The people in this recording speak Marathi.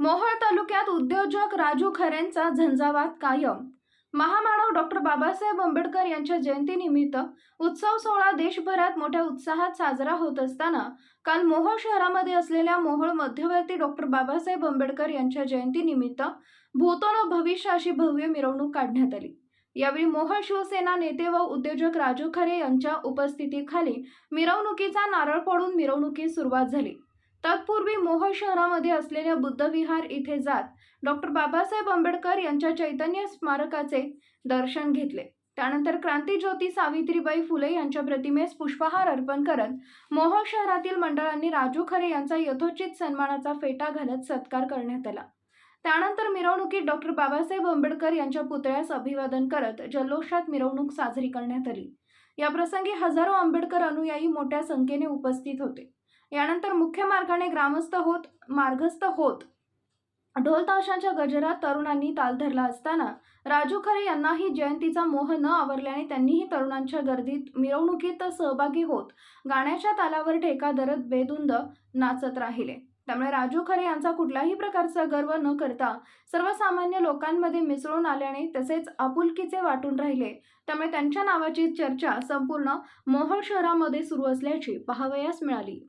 मोहोळ तालुक्यात उद्योजक राजू खरेंचा झंझावात कायम. महामानव डॉक्टर बाबासाहेब आंबेडकर यांच्या जयंतीनिमित्त उत्सव सोहळा देशभरात मोठ्या उत्साहात साजरा होत असताना काल मोहोळ शहरामध्ये असलेल्या मोहोळ मध्यवर्ती डॉक्टर बाबासाहेब आंबेडकर यांच्या जयंतीनिमित्त भूतोन भविष्य अशी भव्य मिरवणूक काढण्यात आली. यावेळी मोहोळ शिवसेना नेते व उद्योजक राजू खरे यांच्या उपस्थितीखाली मिरवणुकीचा नारळ फोडून मिरवणुकीस सुरुवात झाली. तत्पूर्वी मोहोळ शहरामध्ये असलेल्या बुद्धविहार इथे जात डॉक्टर बाबासाहेब आंबेडकर यांच्या चैतन्य स्मारकाचे दर्शन घेतले. त्यानंतर क्रांतीज्योती सावित्रीबाई फुले यांच्या प्रतिमेस पुष्पहार अर्पण करत मोहोळ शहरातील मंडळांनी राजू खरे यांचा यथोचित सन्मानाचा फेटा घालत सत्कार करण्यात आला. त्यानंतर मिरवणुकीत डॉक्टर बाबासाहेब आंबेडकर यांच्या पुतळ्यास अभिवादन करत जल्लोषात मिरवणूक साजरी करण्यात आली. याप्रसंगी हजारो आंबेडकर अनुयायी मोठ्या संख्येने उपस्थित होते. यानंतर मुख्य मार्गाने ग्रामस्थ होत मार्गस्थ होत. ढोल ताशांच्या गजरात तरुणांनी ताल धरला असताना राजू खरे यांनाही जयंतीचा मोह न आवरल्याने त्यांनीही तरुणांच्या गर्दीत मिरवणुकीत सहभागी होत गाण्याच्या तालावर ठेका धरत बेदुंद नाचत राहिले. त्यामुळे राजू खरे यांचा कुठलाही प्रकारचा गर्व न करता सर्वसामान्य लोकांमध्ये मिसळून आल्याने तसेच आपुलकीचे वाटून राहिले. त्यामुळे त्यांच्या नावाची चर्चा संपूर्ण मोहोळ शहरामध्ये सुरू असल्याची पाहावयास मिळाली.